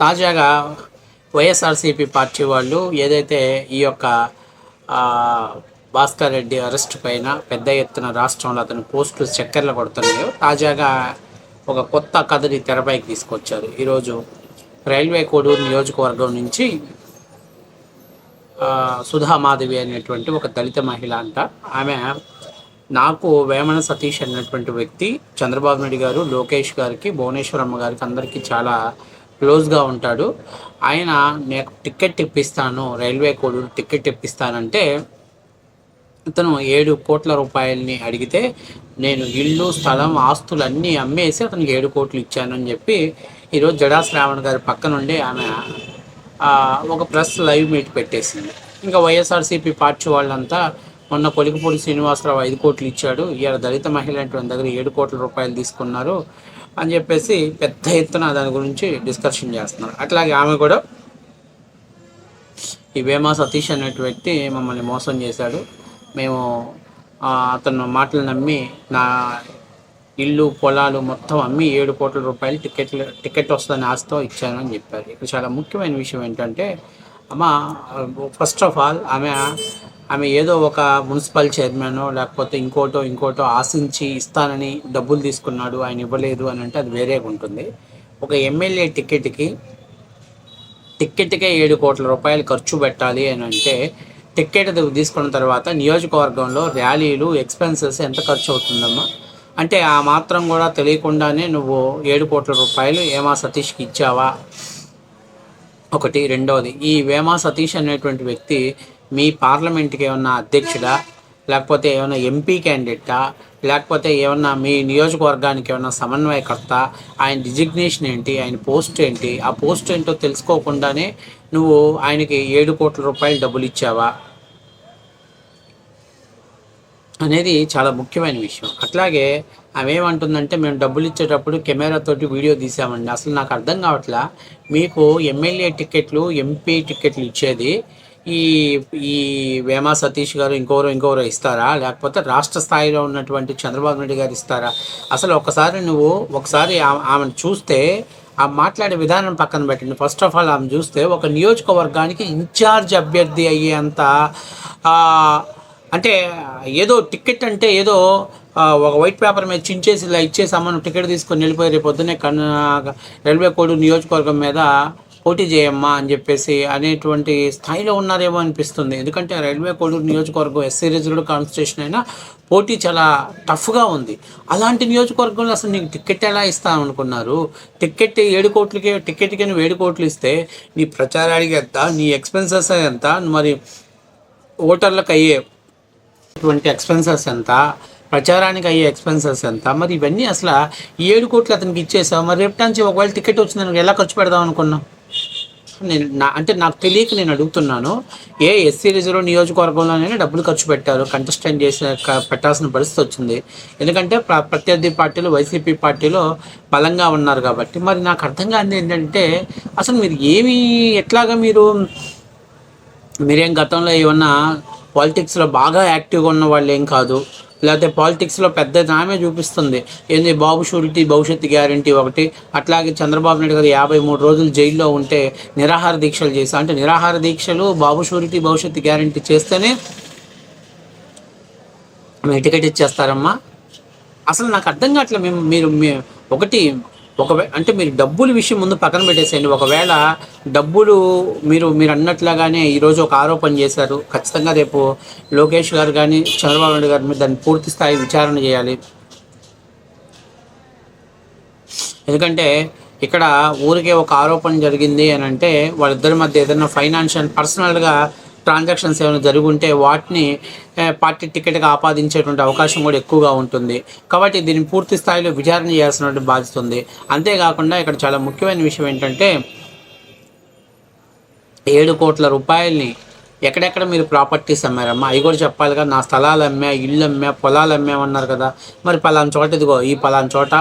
తాజాగా వైఎస్ఆర్సీపీ పార్టీ వాళ్ళు ఏదైతే ఈ యొక్క భాస్కర్ రెడ్డి అరెస్ట్ పైన పెద్ద ఎత్తున రాష్ట్రంలో అతని పోస్టులు చక్కెరలు కొడుతున్నాయో తాజాగా ఒక కొత్త కథని తెరపైకి తీసుకొచ్చారు. ఈరోజు రైల్వే కోడూరు నియోజకవర్గం నుంచి సుధామాధవి సుధా మాధవి అనేటువంటి ఒక దళిత మహిళ అంట. ఆమె నాకు వేమన సతీష్ అనేటువంటి వ్యక్తి చంద్రబాబు నాయుడు గారు లోకేష్ గారికి భువనేశ్వరమ్మ గారికి అందరికీ చాలా క్లోజ్గా ఉంటాడు. ఆయన నేను టికెట్ ఇప్పిస్తాను రైల్వే కోడు టికెట్ ఇప్పిస్తానంటే అతను ఏడు కోట్ల రూపాయలని అడిగితే నేను ఇల్లు స్థలం ఆస్తులన్నీ అమ్మేసి అతనికి ఏడు కోట్లు ఇచ్చానని చెప్పి ఈరోజు జడా శ్రావణ్ గారి పక్కనుండి ఆమె ఒక ప్రెస్ లైవ్ మీట్ పెట్టేసింది. ఇంకా వైఎస్ఆర్సీపీ పార్టీ వాళ్ళంతా మొన్న కొలికపూడి శ్రీనివాసరావు ఐదు కోట్లు ఇచ్చాడు. ఇవాళ దళిత మహిళ అంటే దగ్గర ఏడు కోట్ల రూపాయలు తీసుకున్నారు. అని చెప్పేసి పెద్ద ఎత్తున దాని గురించి డిస్కషన్ చేస్తున్నారు. అట్లాగే ఆమె కూడా ఈ వేమా సతీష్ అనేటి వ్యక్తి మమ్మల్ని మోసం చేశాడు. మేము అతను మాటలు నమ్మి నా ఇల్లు పొలాలు మొత్తం అమ్మి ఏడు కోట్ల రూపాయలు టికెట్లు టికెట్ వస్తుందని ఆశతో ఇచ్చాను అని చెప్పారు. ఇక్కడ చాలా ముఖ్యమైన విషయం ఏంటంటే అమ్మ ఫస్ట్ ఆఫ్ ఆల్ ఆమె ఆమె ఏదో ఒక మున్సిపల్ చైర్మన్ లేకపోతే ఇంకోటో ఇంకోటో ఆశించి ఇస్తానని డబ్బులు తీసుకున్నాడు ఆయన ఇవ్వలేదు అని అంటే అది వేరేగా ఉంటుంది. ఒక ఎమ్మెల్యే టికెట్కి టిక్కెట్కే ఏడు కోట్ల రూపాయలు ఖర్చు పెట్టాలి అని అంటే టిక్కెట్ తీసుకున్న తర్వాత నియోజకవర్గంలో ర్యాలీలు ఎక్స్పెన్సెస్ ఎంత ఖర్చు అవుతుందమ్మా? అంటే ఆ మాత్రం కూడా తెలియకుండానే నువ్వు ఏడు కోట్ల రూపాయలు ఏమా సతీష్కి ఇచ్చావా? ఒకటి. రెండవది ఈ వేమా సతీష్ అనేటువంటి వ్యక్తి మీ పార్లమెంట్కి ఏమన్నా అధ్యక్షుడా? లేకపోతే ఏమైనా ఎంపీ క్యాండిడేటా? లేకపోతే ఏమన్నా మీ నియోజకవర్గానికి ఏమన్నా సమన్వయకర్త? ఆయన డిజిగ్నేషన్ ఏంటి? ఆయన పోస్ట్ ఏంటి? ఆ పోస్ట్ ఏంటో తెలుసుకోకుండానే నువ్వు ఆయనకి ఏడు కోట్ల రూపాయలు డబ్బులు ఇచ్చావా? అనేది చాలా ముఖ్యమైన విషయం. అట్లాగే ఆమె ఏమంటుందంటే మేము డబ్బులు ఇచ్చేటప్పుడు కెమెరా తోటి వీడియో తీసామండి. అసలు నాకు అర్థం కావట్లా మీకు ఎమ్మెల్యే టికెట్లు ఎంపీ టికెట్లు ఇచ్చేది ఈ ఈ వేమా సతీష్ గారు ఇంకోరు ఇంకోరు ఇస్తారా? లేకపోతే రాష్ట్ర స్థాయిలో ఉన్నటువంటి చంద్రబాబు నాయుడు గారు ఇస్తారా? అసలు ఒకసారి నువ్వు ఒకసారి ఆమెను చూస్తే ఆ మాట్లాడే విధానం పక్కన పెట్టండి. ఫస్ట్ ఆఫ్ ఆల్ ఆమె చూస్తే ఒక నియోజకవర్గానికి ఇన్ఛార్జ్ అభ్యర్థి అయ్యేంత అంటే ఏదో టికెట్ అంటే ఏదో ఒక వైట్ పేపర్ మీద చించేసి ఇలా ఇచ్చేసి అమ్మను టికెట్ తీసుకొని వెళ్ళిపోయి రేపు పొద్దున్నే కన్ రైల్వే కోడు నియోజకవర్గం మీద పోటీ చేయమ్మా అని చెప్పేసి అనేటువంటి స్థాయిలో ఉన్నారేమో అనిపిస్తుంది. ఎందుకంటే ఆ రైల్వే కోడూరు నియోజకవర్గం ఎస్సీ రిజర్వ్డ్ కాన్స్టిట్యూషన్ అయినా పోటీ చాలా టఫ్గా ఉంది. అలాంటి నియోజకవర్గంలో అసలు నీకు టికెట్ ఎలా ఇస్తాం అనుకున్నారు? టికెట్ ఏడు కోట్లకి టికెట్కి నువ్వు ఏడు కోట్లు ఇస్తే నీ ప్రచారానికి ఎంత నీ ఎక్స్పెన్సెస్ ఎంత మరి ఓటర్లకు అయ్యే ఇటువంటి ఎక్స్పెన్సెస్ ఎంత ప్రచారానికి అయ్యే ఎక్స్పెన్సెస్ ఎంత మరి ఇవన్నీ అసలు ఈ ఏడు కోట్లు అతనికి ఇచ్చేసావు. మరి రేపు నుంచి ఒకవేళ టికెట్ వచ్చిందని ఎలా ఖర్చు పెడదాం అనుకున్నావు? నేను నా అంటే నాకు తెలియక నేను అడుగుతున్నాను ఏ ఎస్సీ రిజర్వ్ నియోజకవర్గంలోనే డబ్బులు ఖర్చు పెట్టారు కంటెస్టెంట్ చేసి పెట్టాల్సిన పరిస్థితి వచ్చింది. ఎందుకంటే ప్ర ప్రత్యర్థి పార్టీలు వైసీపీ పార్టీలో బలంగా ఉన్నారు కాబట్టి. మరి నాకు అర్థం కాని ఏంటంటే అసలు మీరు ఏమి ఎట్లాగా మీరు మీరేం గతంలో ఏమన్నా పాలిటిక్స్లో బాగా యాక్టివ్గా ఉన్న వాళ్ళు ఏం కాదు. లేకపోతే పాలిటిక్స్లో పెద్ద ఆమె చూపిస్తుంది. ఏంది? బాబు షూరిటీ భవిష్యత్తు గ్యారంటీ ఒకటి. అట్లాగే చంద్రబాబు నాయుడు గారు యాభై మూడు రోజులు జైల్లో ఉంటే నిరాహార దీక్షలు చేశా అంటే నిరాహార దీక్షలు బాబు షూరిటీ భవిష్యత్తు గ్యారంటీ చేస్తేనే మేము టికెట్ ఇచ్చేస్తారమ్మా. అసలు నాకు అర్థం కావట్లేదు. మేము మీరు ఒకటి ఒకవే అంటే మీరు డబ్బుల విషయం ముందు పక్కన పెట్టేసేయండి. ఒకవేళ డబ్బులు మీరు మీరు అన్నట్లుగానే ఈరోజు ఒక ఆరోపణ చేశారు. ఖచ్చితంగా రేపు లోకేష్ గారు కానీ చంద్రబాబు నాయుడు గారు మీద దాన్ని పూర్తి స్థాయి విచారణ చేయాలి. ఎందుకంటే ఇక్కడ ఊరికే ఒక ఆరోపణ జరిగింది అని అంటే వాళ్ళిద్దరి మధ్య ఏదైనా ఫైనాన్షియల్ పర్సనల్గా ట్రాన్సాక్షన్స్ ఏమైనా జరుగుంటే వాటిని పార్టీ టికెట్గా ఆపాదించేటువంటి అవకాశం కూడా ఎక్కువగా ఉంటుంది. కాబట్టి దీన్ని పూర్తి స్థాయిలో విచారణ చేయాల్సినటువంటి బాధ్యత ఉంది. అంతేకాకుండా ఇక్కడ చాలా ముఖ్యమైన విషయం ఏంటంటే ఏడు కోట్ల రూపాయల్ని ఎక్కడెక్కడ మీరు ప్రాపర్టీస్ అమ్మారమ్మా అవి కూడా చెప్పాలిగా నా స్థలాలు అమ్మా ఇల్లు అమ్మా పొలాలు అమ్మామన్నారు కదా. మరి పలానా చోట ఇదిగో ఈ పలానా చోట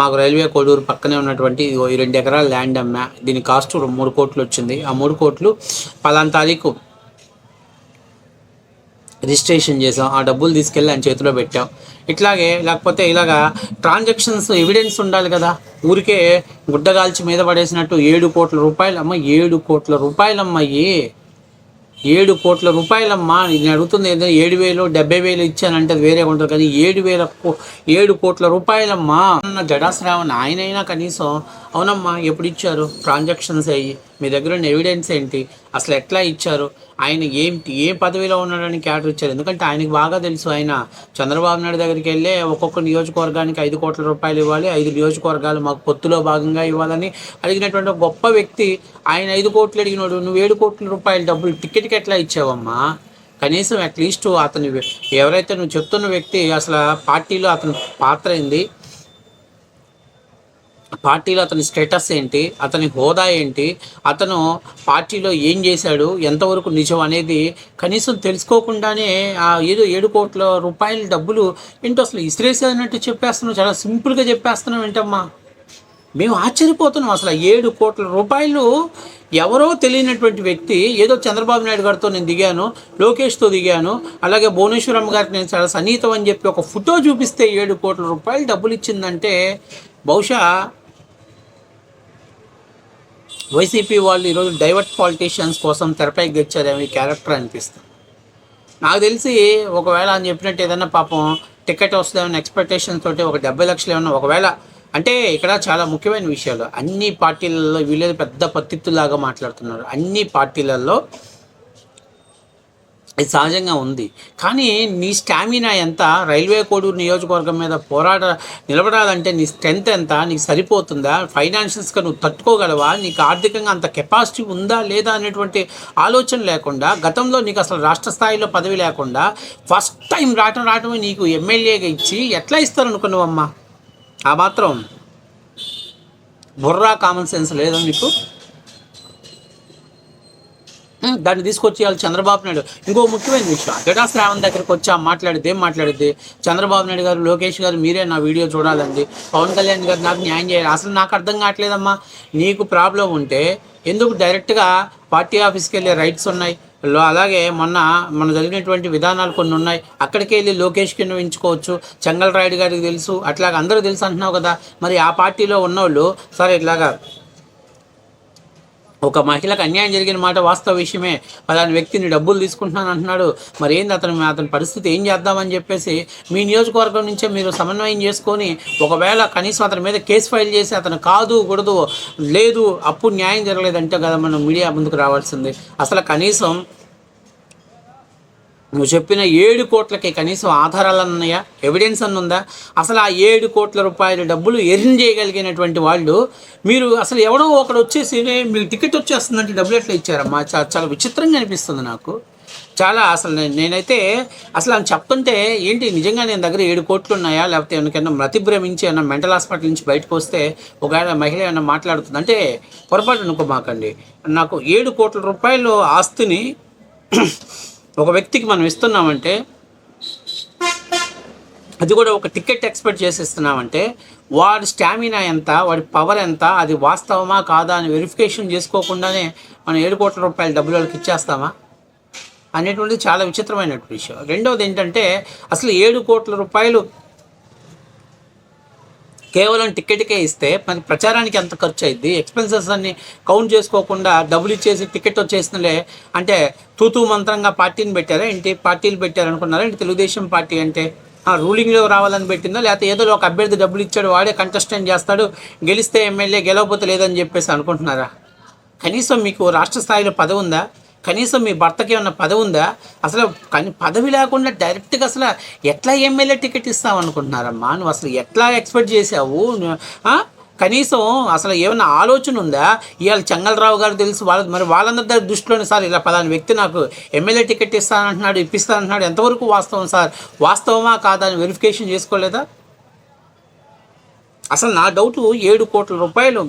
మాకు రైల్వే కోడూరు పక్కనే ఉన్నటువంటి ఇదిగో ఈ రెండు ఎకరాల ల్యాండ్ అమ్మా. దీని కాస్ట్ మూడు కోట్లు వచ్చింది. ఆ మూడు కోట్లు పలానా తారీఖు రిజిస్ట్రేషన్ చేసాం ఆ డబ్బులు తీసుకెళ్ళి ఆయన చేతిలో పెట్టాం. ఇట్లాగే లేకపోతే ఇలాగా ట్రాన్సాక్షన్స్ ఎవిడెన్స్ ఉండాలి కదా. ఊరికే గుడ్డగాల్చి మీద పడేసినట్టు ఏడు కోట్ల రూపాయలు అమ్మ ఏడు కోట్ల రూపాయలమ్మయ్యి ఏడు కోట్ల రూపాయలమ్మా? నేను అడుగుతుంది ఏదైనా ఏడు వేలు డెబ్బై వేలు ఇచ్చానంటే వేరే ఉంటుంది కానీ ఏడు వేల కో- ఏడు కోట్ల రూపాయలమ్మా. అన్న జడాశ్రావణ్ ఆయనైనా కనీసం అవునమ్మా ఎప్పుడు ఇచ్చారు? ట్రాన్సాక్షన్స్ అయ్యి. మీ దగ్గర ఉన్న ఎవిడెన్స్ ఏంటి? అసలు ఎట్లా ఇచ్చారు? ఆయన ఏంటి ఏ పదవిలో ఉన్నాడని క్యాటర్ ఇచ్చారు? ఎందుకంటే ఆయనకు బాగా తెలుసు ఆయన. చంద్రబాబు నాయుడు దగ్గరికి వెళ్ళి ఒక్కొక్క నియోజకవర్గానికి ఐదు కోట్ల రూపాయలు ఇవ్వాలి ఐదు నియోజకవర్గాలు మాకు పొత్తులో భాగంగా ఇవ్వాలని అడిగినటువంటి గొప్ప వ్యక్తి ఆయన ఐదు కోట్లు అడిగినాడు నువ్వు ఏడు కోట్ల రూపాయలు డబ్బులు టికెట్కి ఎట్లా ఇచ్చావమ్మా? కనీసం అట్లీస్ట్ అతని ఎవరైతే నువ్వు చెప్తున్న వ్యక్తి అసలు పార్టీలో అతను పాత్ర ఏంది? పార్టీలో అతని స్టేటస్ ఏంటి అతని హోదా ఏంటి అతను పార్టీలో ఏం చేశాడు ఎంతవరకు నిజం అనేది కనీసం తెలుసుకోకుండానే ఆ ఏదో ఏడు కోట్ల రూపాయల డబ్బులు ఏంటో అసలు ఇసిరేసేదన్నట్టు చెప్పేస్తున్నావు చాలా సింపుల్గా చెప్పేస్తున్నాం ఏంటమ్మా? మేము ఆశ్చర్యపోతున్నాం అసలు ఏడు కోట్ల రూపాయలు ఎవరో తెలియనటువంటి వ్యక్తి ఏదో చంద్రబాబు నాయుడు గారితో నేను దిగాను లోకేష్తో దిగాను అలాగే భువనేశ్వరమ్మ గారికి నేను చాలా సన్నిహితం అని చెప్పి ఒక ఫోటో చూపిస్తే ఏడు కోట్ల రూపాయలు డబ్బులు ఇచ్చిందంటే బహుశా వైసీపీ వాళ్ళు ఈరోజు డైవర్ట్ పాలిటీషియన్స్ కోసం తెరపైకి తెచ్చారేమో ఈ క్యారెక్టర్ అనిపిస్తుంది. నాకు తెలిసి ఒకవేళ అని చెప్పినట్టు ఏదైనా పాపం టికెట్ వస్తుందేమన్న ఎక్స్పెక్టేషన్ తోటి ఒక డెబ్బై లక్షలు ఏమన్నా ఒకవేళ అంటే ఇక్కడ చాలా ముఖ్యమైన విషయాలు. అన్ని పార్టీలలో వీళ్ళు పెద్ద పత్తిత్తులాగా మాట్లాడుతున్నారు. అన్ని పార్టీలలో ఇది సహజంగా ఉంది. కానీ నీ స్టామినా ఎంత? రైల్వే కోడూరు నియోజకవర్గం మీద పోరాట నిలబడాలంటే నీ స్ట్రెంత్ ఎంత? నీకు సరిపోతుందా? ఫైనాన్షియల్స్గా నువ్వు తట్టుకోగలవా? నీకు ఆర్థికంగా అంత కెపాసిటీ ఉందా లేదా అనేటువంటి ఆలోచన లేకుండా గతంలో నీకు అసలు రాష్ట్ర స్థాయిలో పదవి లేకుండా ఫస్ట్ టైం రావటం రావటమే నీకు ఎమ్మెల్యేగా ఇచ్చి ఎట్లా ఇస్తారనుకున్నావమ్మా? ఆ మాత్రం బుర్రా కామన్ సెన్స్ లేదా నీకు? దాన్ని తీసుకొచ్చి వాళ్ళు చంద్రబాబు నాయుడు. ఇంకో ముఖ్యమైన విషయం గడా శ్రావణ్ దగ్గరికి వచ్చి ఆ మాట్లాడితే ఏం మాట్లాడితే చంద్రబాబు నాయుడు గారు లోకేష్ గారు మీరే నా వీడియో చూడాలండి. పవన్ కళ్యాణ్ గారు నాకు న్యాయం చేయాలి. అసలు నాకు అర్థం కావట్లేదమ్మా. నీకు ప్రాబ్లం ఉంటే ఎందుకు డైరెక్ట్గా పార్టీ ఆఫీస్కి వెళ్ళే రైట్స్ ఉన్నాయి? లో- అలాగే మొన్న మన జరిగినటువంటి విధానాలు కొన్ని ఉన్నాయి. అక్కడికి వెళ్ళి లోకేష్కి వినియోగించుకోవచ్చు. చెంగల్ రాయుడు గారికి తెలుసు. అట్లాగా అందరూ తెలుసు అంటున్నావు కదా. మరి ఆ పార్టీలో ఉన్నోళ్ళు సరే ఇట్లాగా ఒక మహిళకు అన్యాయం జరిగిన మాట వాస్తవ విషయమే. పలాని వ్యక్తిని డబ్బులు తీసుకుంటున్నాను అంటున్నాడు. మరి ఏంది అతను? అతని పరిస్థితి ఏం చేద్దామని చెప్పేసి మీ నియోజకవర్గం నుంచే మీరు సమన్వయం చేసుకొని ఒకవేళ కనీసం అతని మీద కేసు ఫైల్ చేసి అతను కాదు కూడదు లేదు అప్పుడు న్యాయం జరగలేదంటే కదా మనం మీడియా ముందుకు రావాల్సింది. అసలు కనీసం నువ్వు చెప్పిన ఏడు కోట్లకి కనీసం ఆధారాలు ఉన్నాయా ఎవిడెన్స్ అన్న ఉందా? అసలు ఆ ఏడు కోట్ల రూపాయల డబ్బులు ఎర్న్ చేయగలిగినటువంటి వాళ్ళు మీరు అసలు ఎవడో ఒకడు వచ్చేసి మీకు టికెట్ వచ్చేస్తుందంటే డబ్బులు ఎట్లా ఇచ్చారమ్మా? చాలా చాలా విచిత్రంగా అనిపిస్తుంది నాకు. చాలా అసలు నేనైతే అసలు అని చెప్తుంటే ఏంటి నిజంగా నేను దగ్గర ఏడు కోట్లు ఉన్నాయా? లేకపోతే ఎవరికైనా మతిభ్రమించి ఏమన్నా మెంటల్ హాస్పిటల్ నుంచి బయటకు వస్తే ఒక మహిళ ఏమన్నా మాట్లాడుతుంది? అంటే పొరపాటు అనుకోమాకండి. నాకు ఏడు కోట్ల రూపాయలు ఆస్తిని ఒక వ్యక్తికి మనం ఇస్తున్నామంటే అది కూడా ఒక టికెట్ ఎక్స్పెక్ట్ చేసేస్తున్నామంటే వాడి స్టామినా ఎంత వాడి పవర్ ఎంత అది వాస్తవమా కాదా అని వెరిఫికేషన్ చేసుకోకుండానే మనం ఏడు కోట్ల రూపాయల డబ్బులు వాళ్ళకి ఇచ్చేస్తామా? అనేటువంటిది చాలా విచిత్రమైనటువంటి విషయం. రెండవది ఏంటంటే అసలు ఏడు కోట్ల రూపాయలు కేవలం టికెట్కే ఇస్తే మరి ప్రచారానికి ఎంత ఖర్చు అయింది ఎక్స్పెన్సెస్ అన్ని కౌంట్ చేసుకోకుండా డబ్బులు ఇచ్చేసి టికెట్ వచ్చేసినలే అంటే తూతూ మంత్రంగా పార్టీని పెట్టారా? ఏంటి? పార్టీలు పెట్టారు అనుకున్నారా ఏంటి? తెలుగుదేశం పార్టీ అంటే ఆ రూలింగ్లో రావాలని పెట్టిందా? లేకపోతే ఏదో ఒక అభ్యర్థి డబ్బులు ఇచ్చాడు వాడే కంటెస్టెంట్ చేస్తాడు గెలిస్తే ఎమ్మెల్యే గెలవకపోతే లేదని చెప్పేసి అనుకుంటున్నారా? కనీసం మీకు రాష్ట్ర స్థాయిలో పదవి ఉందా కనీసం మీ భర్తకి ఏమన్నా పదవి ఉందా? అసలు కానీ పదవి లేకుండా డైరెక్ట్గా అసలు ఎట్లా ఎమ్మెల్యే టికెట్ ఇస్తావు అనుకుంటున్నారమ్మా నువ్వు అసలు ఎట్లా ఎక్స్పెక్ట్ చేసావు కనీసం అసలు ఏమైనా ఆలోచన ఉందా? ఇవాళ చెంగలరావు గారు తెలుసు వాళ్ళ మరి వాళ్ళందరి దగ్గర దృష్టిలోనే సార్ ఇలా పలానా వ్యక్తి నాకు ఎమ్మెల్యే టికెట్ ఇస్తానంటున్నాడు ఇప్పిస్తానంటున్నాడు ఎంతవరకు వాస్తవం సార్? వాస్తవమా కాదా అని వెరిఫికేషన్ చేసుకోలేదా? అసలు నా డౌట్ ఏడు కోట్ల రూపాయలు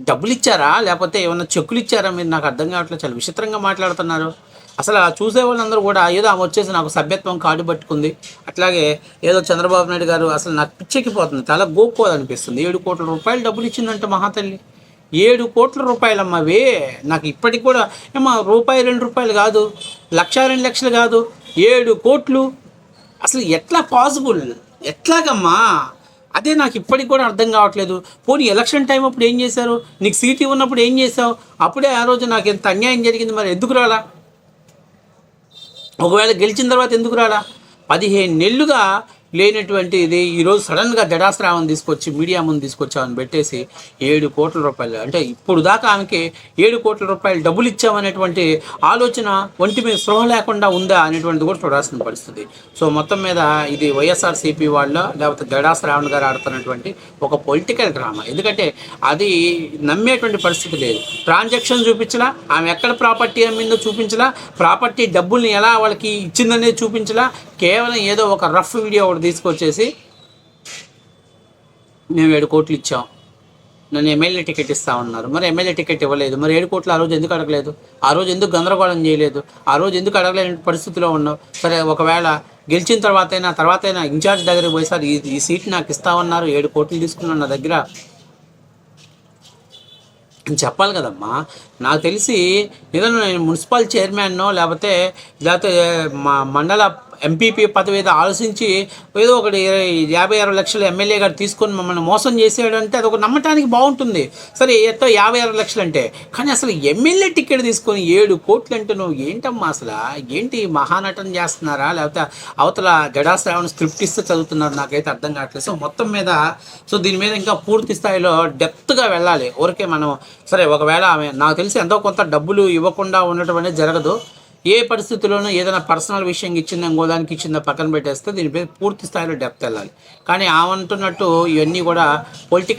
డబ్బులు ఇచ్చారా లేకపోతే ఏమన్నా చెక్కులు ఇచ్చారా మీరు నాకు అర్థం కావట్లేదు. చాలా విచిత్రంగా మాట్లాడుతున్నారు. అసలు ఆ చూసే వాళ్ళందరూ కూడా ఏదో ఆమె వచ్చేసి నాకు సభ్యత్వం కార్డు పట్టుకుంది. అట్లాగే ఏదో చంద్రబాబు నాయుడు గారు అసలు నాకు పిచ్చెక్కిపోతుంది. చాలా గోక్కోదనిపిస్తుంది. ఏడు కోట్ల రూపాయలు డబ్బులు ఇచ్చిందంటే మహాతల్లి. ఏడు కోట్ల రూపాయలమ్మవే నాకు ఇప్పటికి కూడా ఏమో రూపాయి రెండు రూపాయలు కాదు లక్ష రెండు లక్షలు కాదు ఏడు కోట్లు. అసలు ఎట్లా పాసిబుల్? ఎట్లాగమ్మా? అదే నాకు ఇప్పటికి కూడా అర్థం కావట్లేదు. పోనీ ఎలక్షన్ టైం అప్పుడు ఏం చేశారు? నీకు సీట్ ఉన్నప్పుడు ఏం చేసావు అప్పుడే ఆ రోజు నాకు ఎంత అన్యాయం జరిగింది మరి ఎందుకు రాలా? ఒకవేళ గెలిచిన తర్వాత ఎందుకు రాలా? పదిహేను నెలలుగా లేనటువంటి ఇది ఈరోజు సడన్గా జడాస్రావం తీసుకొచ్చి మీడియా ముందు తీసుకొచ్చామని పెట్టేసి ఏడు కోట్ల రూపాయలు అంటే ఇప్పుడు దాకా ఆమెకి ఏడు కోట్ల రూపాయలు డబ్బులు ఇచ్చామనేటువంటి ఆలోచన ఒంటి మీద స్పృహ లేకుండా ఉందా అనేటువంటిది కూడా చూడాల్సిన పరిస్థితి. సో మొత్తం మీద ఇది వైఎస్ఆర్సీపీ వాళ్ళ లేకపోతే జడాస్రావణ్ గారు ఆడుతున్నటువంటి ఒక పొలిటికల్ డ్రామా. ఎందుకంటే అది నమ్మేటువంటి పరిస్థితి లేదు. ట్రాన్సాక్షన్ చూపించలా ఆమె ఎక్కడ ప్రాపర్టీ అమ్మిందో చూపించలా ప్రాపర్టీ డబ్బుల్ని ఎలా వాళ్ళకి ఇచ్చిందనేది చూపించలా కేవలం ఏదో ఒక రఫ్ వీడియో ఒకటి తీసుకొచ్చేసి మేము ఏడు కోట్లు ఇచ్చాం. నన్ను ఎమ్మెల్యే టికెట్ ఇస్తా ఉన్నారు. మరి ఎమ్మెల్యే టికెట్ ఇవ్వలేదు. మరి ఏడు కోట్లు ఆ రోజు ఎందుకు అడగలేదు? ఆ రోజు ఎందుకు గందరగోళం చేయలేదు? ఆ రోజు ఎందుకు అడగలేని పరిస్థితిలో ఉన్నావు? సరే ఒకవేళ గెలిచిన తర్వాత అయినా తర్వాత అయినా ఇన్ఛార్జ్ దగ్గరికి పోయి సార్ ఈ ఈ సీట్ నాకు ఇస్తా ఉన్నారు. ఏడు కోట్లు తీసుకున్నాను నా దగ్గర. చెప్పాలి కదమ్మా. నాకు తెలిసి ఏదైనా నేను మున్సిపల్ చైర్మన్నో లేకపోతే లేకపోతే మా మండల ఎంపీపీ పదవి ఏదో ఆలోచించి ఏదో ఒకటి ఇరవై యాభై అరవై లక్షలు ఎమ్మెల్యే గారు తీసుకొని మమ్మల్ని మోసం చేసాడంటే అది ఒక నమ్మటానికి బాగుంటుంది. సరే ఎట్టో యాభై అరవై లక్షలు అంటే కానీ అసలు ఎమ్మెల్యే టికెట్ తీసుకొని ఏడు కోట్లు అంటే నువ్వు ఏంటమ్మా అసలు? ఏంటి మహానటన చేస్తున్నారా? లేకపోతే అవతల గడాశ్రావణ స్క్రిప్ట్ ఇస్తే చదువుతున్నారు నాకైతే అర్థం కావట్లేదు. సో మొత్తం మీద సో దీని మీద ఇంకా పూర్తి స్థాయిలో డెప్త్గా వెళ్ళాలి. ఊరికే మనం సరే ఒకవేళ ఆమె నాకు తెలిసి ఎంతో కొంత డబ్బులు ఇవ్వకుండా ఉండటం అనేది జరగదు. ఏ పరిస్థితుల్లోనూ ఏదైనా పర్సనల్ విషయం ఇచ్చిందా గోదానికి ఇచ్చిందా పక్కన పెట్టేస్తే దీనిపై పూర్తి స్థాయిలో డెప్త్ వెళ్ళాలి. కానీ ఆమె అంటున్నట్టు ఇవన్నీ కూడా పొలిటికల్